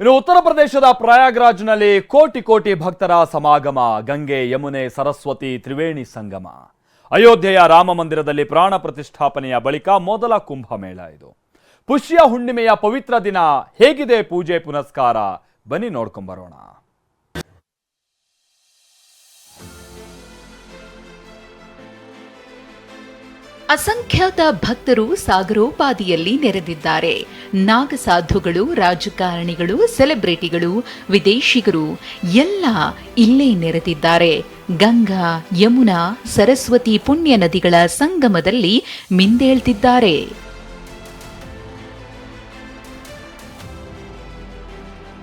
ಇನ್ನು ಉತ್ತರ ಪ್ರದೇಶದ ಪ್ರಯಾಗ್ರಾಜ್ನಲ್ಲಿ ಕೋಟಿ ಕೋಟಿ ಭಕ್ತರ ಸಮಾಗಮ, ಗಂಗೆ, ಯಮುನೆ, ಸರಸ್ವತಿ, ತ್ರಿವೇಣಿ ಸಂಗಮ. ಅಯೋಧ್ಯೆಯ ರಾಮ ಮಂದಿರದಲ್ಲಿ ಪ್ರಾಣ ಪ್ರತಿಷ್ಠಾಪನೆಯ ಬಳಿಕ ಮೊದಲ ಕುಂಭಮೇಳ ಇದು. ಪುಷ್ಯ ಹುಣ್ಣಿಮೆಯ ಪವಿತ್ರ ದಿನ ಹೇಗಿದೆ ಪೂಜೆ ಪುನಸ್ಕಾರ? ಬನ್ನಿ ನೋಡ್ಕೊಂಬರೋಣ. ಅಸಂಖ್ಯಾತ ಭಕ್ತರು ಸಾಗರೋಪಾದಿಯಲ್ಲಿ ನೆರೆದಿದ್ದಾರೆ. ನಾಗಸಾಧುಗಳು, ರಾಜಕಾರಣಿಗಳು, ಸೆಲೆಬ್ರಿಟಿಗಳು, ವಿದೇಶಿಗರು ಎಲ್ಲ ಇಲ್ಲೇ ನೆರೆದಿದ್ದಾರೆ. ಗಂಗಾ, ಯಮುನಾ, ಸರಸ್ವತಿ ಪುಣ್ಯ ನದಿಗಳ ಸಂಗಮದಲ್ಲಿ ಮಿಂದೇಳ್ತಿದ್ದಾರೆ.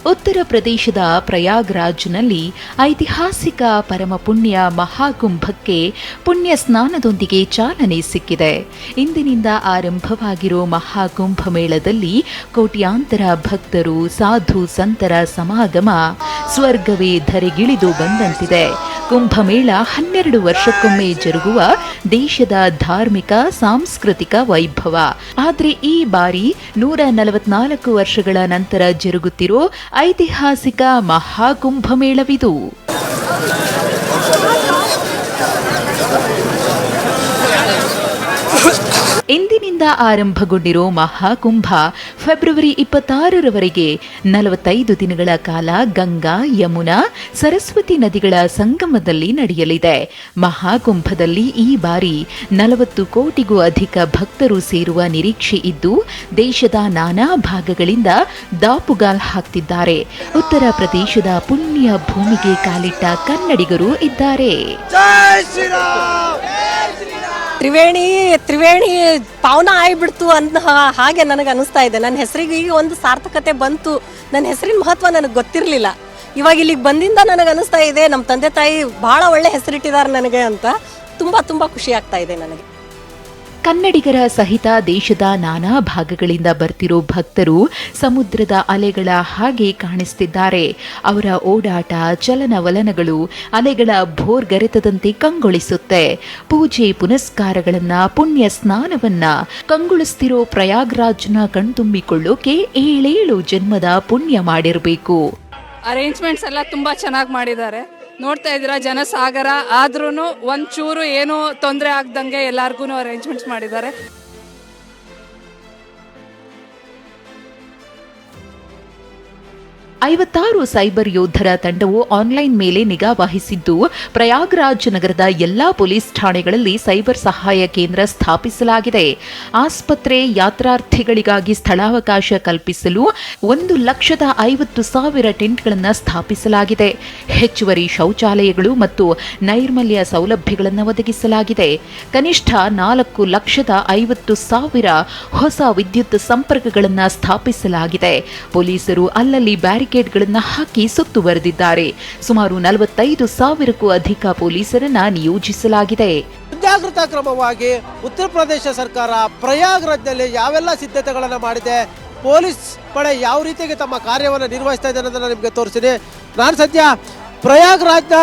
ಉತ್ತರ ಪ್ರದೇಶದ ಪ್ರಯಾಗ್ರಾಜ್ನಲ್ಲಿ ಐತಿಹಾಸಿಕ ಪರಮಪುಣ್ಯ ಮಹಾಕುಂಭಕ್ಕೆ ಪುಣ್ಯ ಸ್ನಾನದೊಂದಿಗೆ ಚಾಲನೆ ಸಿಕ್ಕಿದೆ. ಇಂದಿನಿಂದ ಆರಂಭವಾಗಿರೋ ಮಹಾಕುಂಭ ಮೇಳದಲ್ಲಿ ಕೋಟ್ಯಾಂತರ ಭಕ್ತರು, ಸಾಧು, ಸಂತರ ಸಮಾಗಮ ಸ್ವರ್ಗವೇ ಧರೆಗಿಳಿದು ಬಂದಂತಿದೆ. ಕುಂಭಮೇಳ ಹನ್ನೆರಡು ವರ್ಷಕ್ಕೊಮ್ಮೆ ಜರುಗುವ ದೇಶದ ಧಾರ್ಮಿಕ, ಸಾಂಸ್ಕೃತಿಕ ವೈಭವ. ಆದರೆ ಈ ಬಾರಿ ನೂರ ನಲವತ್ನಾಲ್ಕು ವರ್ಷಗಳ ನಂತರ ಜರುಗುತ್ತಿರೋ ಐತಿಹಾಸಿಕ ಮಹಾಕುಂಭಮೇಳವಿದು. ಇಂದಿನಿಂದ ಆರಂಭಗೊಂಡಿರೋ ಮಹಾಕುಂಭ ಫೆಬ್ರವರಿ ಇಪ್ಪತ್ತಾರರವರೆಗೆ ನಲವತ್ತೈದು ದಿನಗಳ ಕಾಲ ಗಂಗಾ, ಯಮುನಾ, ಸರಸ್ವತಿ ನದಿಗಳ ಸಂಗಮದಲ್ಲಿ ನಡೆಯಲಿದೆ. ಮಹಾಕುಂಭದಲ್ಲಿ ಈ ಬಾರಿ ನಲವತ್ತು ಕೋಟಿಗೂ ಅಧಿಕ ಭಕ್ತರು ಸೇರುವ ನಿರೀಕ್ಷೆ ಇದ್ದು, ದೇಶದ ನಾನಾ ಭಾಗಗಳಿಂದ ದಾಪುಗಾಲ್ ಹಾಕ್ತಿದ್ದಾರೆ. ಉತ್ತರ ಪ್ರದೇಶದ ಪುಣ್ಯ ಭೂಮಿಗೆ ಕಾಲಿಟ್ಟ ಕನ್ನಡಿಗರು ಇದ್ದಾರೆ. ತ್ರಿವೇಣಿ ತ್ರಿವೇಣಿ ಪಾವನ ಆಗ್ಬಿಡ್ತು ಅಂತ ಹಾಗೆ ನನಗೆ ಅನಿಸ್ತಾ ಇದೆ. ನನ್ನ ಹೆಸರಿಗೆ ಈಗ ಒಂದು ಸಾರ್ಥಕತೆ ಬಂತು. ನನ್ನ ಹೆಸರಿನ ಮಹತ್ವ ನನಗೆ ಗೊತ್ತಿರಲಿಲ್ಲ. ಇವಾಗ ಇಲ್ಲಿಗೆ ಬಂದಿಂದ ನನಗೆ ಅನಿಸ್ತಾ ಇದೆ, ನಮ್ಮ ತಂದೆ ತಾಯಿ ಭಾಳ ಒಳ್ಳೆ ಹೆಸರಿಟ್ಟಿದ್ದಾರೆ ನನಗೆ ಅಂತ. ತುಂಬ ತುಂಬ ಖುಷಿ ಆಗ್ತಾ ಇದೆ ನನಗೆ. ಕನ್ನಡಿಗರ ಸಹಿತ ದೇಶದ ನಾನಾ ಭಾಗಗಳಿಂದ ಬರ್ತಿರೋ ಭಕ್ತರು ಸಮುದ್ರದ ಅಲೆಗಳ ಹಾಗೆ ಕಾಣಿಸ್ತಿದ್ದಾರೆ. ಅವರ ಓಡಾಟ ಚಲನವಲನಗಳು ಅಲೆಗಳ ಭೋರ್ಗರೆತದಂತೆ ಕಂಗೊಳಿಸುತ್ತೆ. ಪೂಜೆ ಪುನಸ್ಕಾರಗಳನ್ನ, ಪುಣ್ಯ ಸ್ನಾನವನ್ನ ಕಂಗೊಳಿಸ್ತಿರೋ ಪ್ರಯಾಗ್ರಾಜ್ನ ಕಣ್ತುಂಬಿಕೊಳ್ಳೋಕೆ ಏಳೇಳು ಜನ್ಮದ ಪುಣ್ಯ ಮಾಡಿರಬೇಕು. ಅರೇಂಜ್ಮೆಂಟ್ಸ್ ಎಲ್ಲ ತುಂಬಾ ಚೆನ್ನಾಗಿ ಮಾಡಿದ್ದಾರೆ. ನೋಡ್ತಾ ಇದ್ದೀರಾ ಜನಸಾಗರ ಆದ್ರೂ ಒಂಚೂರು ಏನೂ ತೊಂದರೆ ಆಗ್ದಂಗೆ ಎಲ್ಲಾರ್ಗು ಅರೇಂಜ್ಮೆಂಟ್ಸ್ ಮಾಡಿದ್ದಾರೆ. ಐವತ್ತಾರು ಸೈಬರ್ ಯೋಧರ ತಂಡವು ಆನ್ಲೈನ್ ಮೇಲೆ ನಿಗಾ ವಹಿಸಿದ್ದು, ಪ್ರಯಾಗ್ರಾಜ್ ನಗರದ ಎಲ್ಲಾ ಪೊಲೀಸ್ ಠಾಣೆಗಳಲ್ಲಿ ಸೈಬರ್ ಸಹಾಯ ಕೇಂದ್ರ ಸ್ಥಾಪಿಸಲಾಗಿದೆ. ಆಸ್ಪತ್ರೆ ಯಾತ್ರಾರ್ಥಿಗಳಿಗಾಗಿ ಸ್ಥಳಾವಕಾಶ ಕಲ್ಪಿಸಲು ಒಂದು ಲಕ್ಷದ ಐವತ್ತು ಸಾವಿರ ಟೆಂಟ್ಗಳನ್ನು ಸ್ಥಾಪಿಸಲಾಗಿದೆ. ಹೆಚ್ಚುವರಿ ಶೌಚಾಲಯಗಳು ಮತ್ತು ನೈರ್ಮಲ್ಯ ಸೌಲಭ್ಯಗಳನ್ನು ಒದಗಿಸಲಾಗಿದೆ. ಕನಿಷ್ಠ ನಾಲ್ಕು ಲಕ್ಷದ ಐವತ್ತು ಸಾವಿರ ಹೊಸ ವಿದ್ಯುತ್ ಸಂಪರ್ಕಗಳನ್ನು ಸ್ಥಾಪಿಸಲಾಗಿದೆ. ಪೊಲೀಸರು ಅಲ್ಲಲ್ಲಿ ಬ್ಯಾರಿಕೇಡ್ಗಳನ್ನು ಹಾಕಿ ಸುತ್ತುವರೆದಿದ್ದಾರೆ. ಸುಮಾರು ನಲವತ್ತೈದು ಸಾವಿರಕ್ಕೂ ಅಧಿಕ ಪೊಲೀಸರನ್ನ ನಿಯೋಜಿಸಲಾಗಿದೆ. ಮುಂಜಾಗ್ರತಾ ಕ್ರಮವಾಗಿ ಉತ್ತರ ಪ್ರದೇಶ ಸರ್ಕಾರ ಪ್ರಯಾಗ್ರಾಜ್ನಲ್ಲಿ ಯಾವೆಲ್ಲ ಸಿದ್ಧತೆಗಳನ್ನು ಮಾಡಿದೆ, ಪೊಲೀಸ್ ಪಡೆ ಯಾವ ರೀತಿಯಾಗಿ ತಮ್ಮ ಕಾರ್ಯವನ್ನು ನಿರ್ವಹಿಸ್ತಾ ಇದೆ ಅನ್ನೋದನ್ನು ನಿಮಗೆ ತೋರಿಸಿದೆ ನಾನು ಸದ್ಯ ಪ್ರಯಾಗ್ರಾಜ್ನ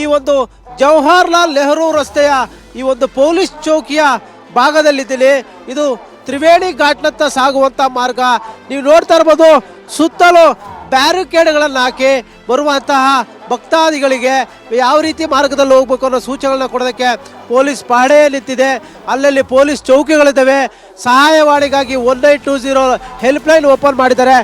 ಈ ಒಂದು ಜವಾಹರ್ಲಾಲ್ ನೆಹರು ರಸ್ತೆಯ ಈ ಒಂದು ಪೊಲೀಸ್ ಚೌಕಿಯ ಭಾಗದಲ್ಲಿದ್ದೀನಿ. ಇದು ತ್ರಿವೇಣಿ ಘಾಟ್ನತ್ತ ಸಾಗುವಂಥ ಮಾರ್ಗ. ನೀವು ನೋಡ್ತಾ ಇರ್ಬೋದು, ಸುತ್ತಲೂ ಬ್ಯಾರಿಕೇಡ್ಗಳನ್ನು ಹಾಕಿ ಬರುವಂತಹ ಭಕ್ತಾದಿಗಳಿಗೆ ಯಾವ ರೀತಿ ಮಾರ್ಗದಲ್ಲಿ ಹೋಗ್ಬೇಕು ಅನ್ನೋ ಸೂಚನೆಗಳನ್ನ ಕೊಡೋದಕ್ಕೆ ಪೊಲೀಸ್ ಪಹಡೆ ನಿಂತಿದೆ. ಅಲ್ಲಲ್ಲಿ ಪೊಲೀಸ್ ಚೌಕಿಗಳಿದ್ದಾವೆ. ಸಹಾಯವಾಣಿಗಾಗಿ one nine two zero helpline open ಮಾಡಿದ್ದಾರೆ.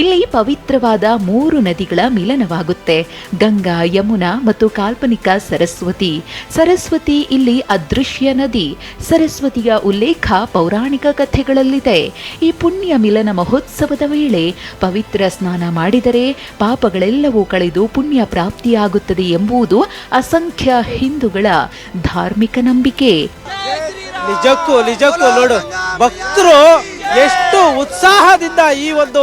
ಇಲ್ಲಿ ಪವಿತ್ರವಾದ ಮೂರು ನದಿಗಳ ಮಿಲನವಾಗುತ್ತೆ. ಗಂಗಾ, ಯಮುನಾ ಮತ್ತು ಕಾಲ್ಪನಿಕ ಸರಸ್ವತಿ. ಸರಸ್ವತಿ ಇಲ್ಲಿ ಅದೃಶ್ಯ ನದಿ. ಸರಸ್ವತಿಯ ಉಲ್ಲೇಖ ಪೌರಾಣಿಕ ಕಥೆಗಳಲ್ಲಿದೆ. ಈ ಪುಣ್ಯ ಮಿಲನ ಮಹೋತ್ಸವದ ವೇಳೆ ಪವಿತ್ರ ಸ್ನಾನ ಮಾಡಿದರೆ ಪಾಪಗಳೆಲ್ಲವೂ ಕಳೆದು ಪುಣ್ಯ ಪ್ರಾಪ್ತಿಯಾಗುತ್ತದೆ ಎಂಬುದು ಅಸಂಖ್ಯ ಹಿಂದೂಗಳ ಧಾರ್ಮಿಕ ನಂಬಿಕೆ. ನಿಜಕ್ಕೂ ನಿಜಕ್ಕೂ ನೋಡು, ಭಕ್ತರು ಎಷ್ಟು ಉತ್ಸಾಹದಿಂದ ಈ ಒಂದು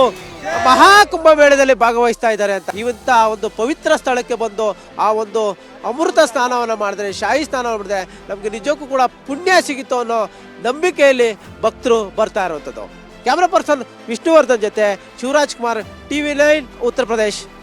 ಮಹಾಕುಂಭ ಮೇಳದಲ್ಲಿ ಭಾಗವಹಿಸ್ತಾ ಇದ್ದಾರೆ ಅಂತ. ಇವಂತ ಒಂದು ಪವಿತ್ರ ಸ್ಥಳಕ್ಕೆ ಬಂದು ಆ ಒಂದು ಅಮೃತ ಸ್ನಾನವನ್ನು ಮಾಡಿದ್ರೆ ಶಾಹಿ ಸ್ನಾನವನ್ನು ಮಾಡಿದ್ರೆ ನಮಗೆ ನಿಜಕ್ಕೂ ಕೂಡ ಪುಣ್ಯ ಸಿಗಿತ್ತು ಅನ್ನೋ ನಂಬಿಕೆಯಲ್ಲಿ ಭಕ್ತರು ಬರ್ತಾ ಇರುವಂಥದ್ದು. ಕ್ಯಾಮ್ರಾ ಪರ್ಸನ್ ವಿಷ್ಣುವರ್ಧನ್ ಜೊತೆ ಶಿವರಾಜ್ ಕುಮಾರ್ ಟಿವಿ ನೈನ್, ಉತ್ತರ ಪ್ರದೇಶ್.